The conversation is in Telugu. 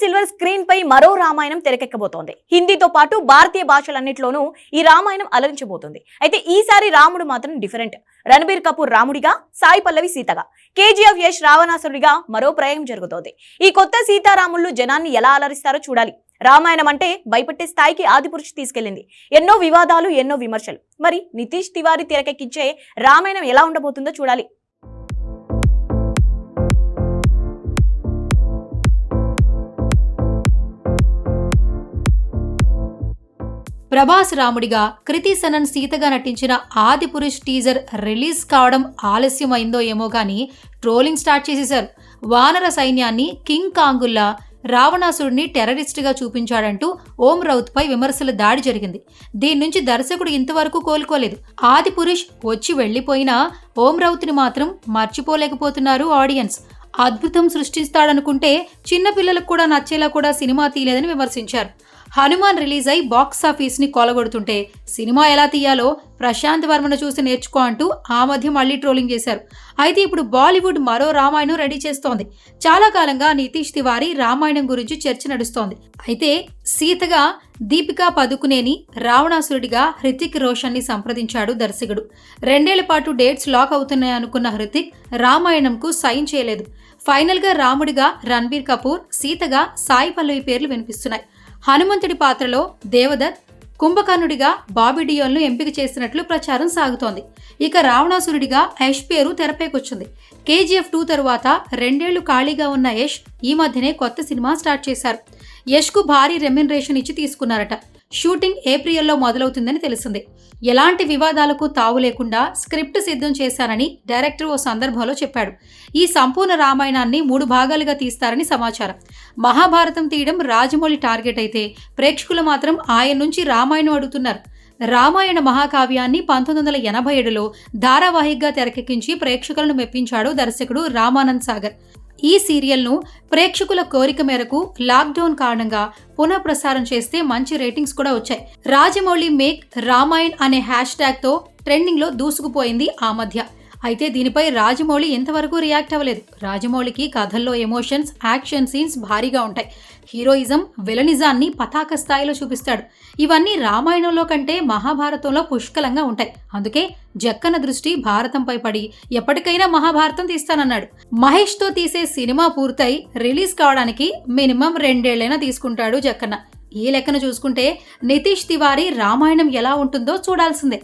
సిల్వర్ స్క్రీన్ పై మరో రామాయణం తెరకెక్కబోతోంది. హిందీతో పాటు భారతీయ భాషలన్నింటిలోనూ ఈ రామాయణం అలరించబోతుంది. అయితే ఈసారి రాముడు మాత్రం డిఫరెంట్. రణబీర్ కపూర్ రాముడిగా సాయి పల్లవి సీతగా కేజీఎఫ్ యష్ రావణాసురుడిగా మరో ప్రయోగం జరుగుతోంది. ఈ కొత్త సీతారాములు జనాన్ని ఎలా అలరిస్తారో చూడాలి. రామాయణం అంటే భయపెట్టే స్థాయికి ఆదిపురుషు తీసుకెళ్ళింది ఎన్నో వివాదాలు ఎన్నో విమర్శలు. మరి నితీష్ తివారీ తెరకెక్కించే రామాయణం ఎలా ఉండబోతుందో చూడాలి. ప్రభాస్ రాముడిగా కృతి సనన్ సీతగా నటించిన ఆదిపురుష్ టీజర్ రిలీజ్ కావడం ఆలస్యం అయిందో ఏమో కానీ ట్రోలింగ్ స్టార్ట్ చేసేశారు. వానర సైన్యాన్ని కింగ్ కాంగుల్లా రావణాసుడిని టెర్రరిస్ట్గా చూపించాడంటూ ఓం రౌత్పై విమర్శల దాడి జరిగింది. దీని నుంచి దర్శకుడు ఇంతవరకు కోలుకోలేదు. ఆదిపురుష్ వచ్చి వెళ్ళిపోయినా ఓం రౌత్ని మాత్రం మర్చిపోలేకపోతున్నారు ఆడియన్స్. అద్భుతం సృష్టిస్తాడనుకుంటే చిన్నపిల్లలకు కూడా నచ్చేలా కూడా సినిమా తీయలేదని విమర్శించారు. హనుమాన్ రిలీజ్ అయి బాక్స్ ఆఫీస్ని కొలగొడుతుంటే సినిమా ఎలా తీయాలో ప్రశాంత్ వర్మను చూసి నేర్చుకో అంటూ ఆ మధ్య మళ్ళీ ట్రోలింగ్ చేశారు. అయితే ఇప్పుడు బాలీవుడ్ మరో రామాయణం రెడీ చేస్తోంది. చాలా కాలంగా నితీష్ తివారీ రామాయణం గురించి చర్చ నడుస్తోంది. అయితే సీతగా దీపికా పదుకునేని రావణాసురుడిగా హృతిక్ రోషన్ని సంప్రదించాడు దర్శకుడు. రెండేళ్ళ పాటు డేట్స్ లాక్ అవుతున్నాయనుకున్న హృతిక్ రామాయణంకు సైన్ చేయలేదు. ఫైనల్గా రాముడిగా రణబీర్ కపూర్ సీతగా సాయి పల్లవి పేర్లు వినిపిస్తున్నాయి. హనుమంతుడి పాత్రలో దేవదత్ కుంభకర్ణుడిగా బాబీ డియోల్ను ఎంపిక చేసినట్లు ప్రచారం సాగుతోంది. ఇక రావణాసురుడిగా యష్ పేరు తెరపైకొచ్చింది. కేజీఎఫ్ టూ తరువాత రెండేళ్ళు ఖాళీగా ఉన్న యష్ ఈ మధ్యనే కొత్త సినిమా స్టార్ట్ చేశారు. యష్కు భారీ రెమ్యునరేషన్ ఇచ్చి తీసుకున్నారట. షూటింగ్ ఏప్రిల్లో మొదలవుతుందని తెలిసింది. ఎలాంటి వివాదాలకు తావు లేకుండా స్క్రిప్ట్ సిద్ధం చేశారని డైరెక్టర్ ఓ సందర్భంలో చెప్పాడు. ఈ సంపూర్ణ రామాయణాన్ని మూడు భాగాలుగా తీస్తారని సమాచారం. మహాభారతం తీయడం రాజమౌళి టార్గెట్ అయితే ప్రేక్షకులు మాత్రం ఆయన నుంచి రామాయణం అడుగుతున్నారు. రామాయణ మహాకావ్యాన్ని పంతొమ్మిది వందల ఎనభై ఏడులో ధారావాహికగా తెరకెక్కించి ప్రేక్షకులను మెప్పించాడు దర్శకుడు రామానంద్ సాగర్. ఈ సీరియల్ను ప్రేక్షకుల కోరిక మేరకు లాక్డౌన్ కారణంగా పునఃప్రసారం చేస్తే మంచి రేటింగ్స్ కూడా వచ్చాయి. రాజమౌళి మేక్ రామాయణ్ అనే హ్యాష్ ట్యాగ్తో ట్రెండింగ్లో దూసుకుపోయింది ఆ మధ్య. అయితే దీనిపై రాజమౌళి ఎంతవరకు రియాక్ట్ అవ్వలేదు. రాజమౌళికి కథల్లో ఎమోషన్స్ యాక్షన్ సీన్స్ భారీగా ఉంటాయి. హీరోయిజం విలనిజాన్ని పతాక స్థాయిలో చూపిస్తాడు. ఇవన్నీ రామాయణంలో కంటే మహాభారతంలో పుష్కలంగా ఉంటాయి. అందుకే జక్కన దృష్టి భారతంపై పడి ఎప్పటికైనా మహాభారతం తీస్తానన్నాడు. మహేష్తో తీసే సినిమా పూర్తయి రిలీజ్ కావడానికి మినిమం రెండేళ్ళైనా తీసుకుంటాడు జక్కన్న ఈ లెక్కన చూసుకుంటే నితీష్ తివారీ రామాయణం ఎలా ఉంటుందో చూడాల్సిందే.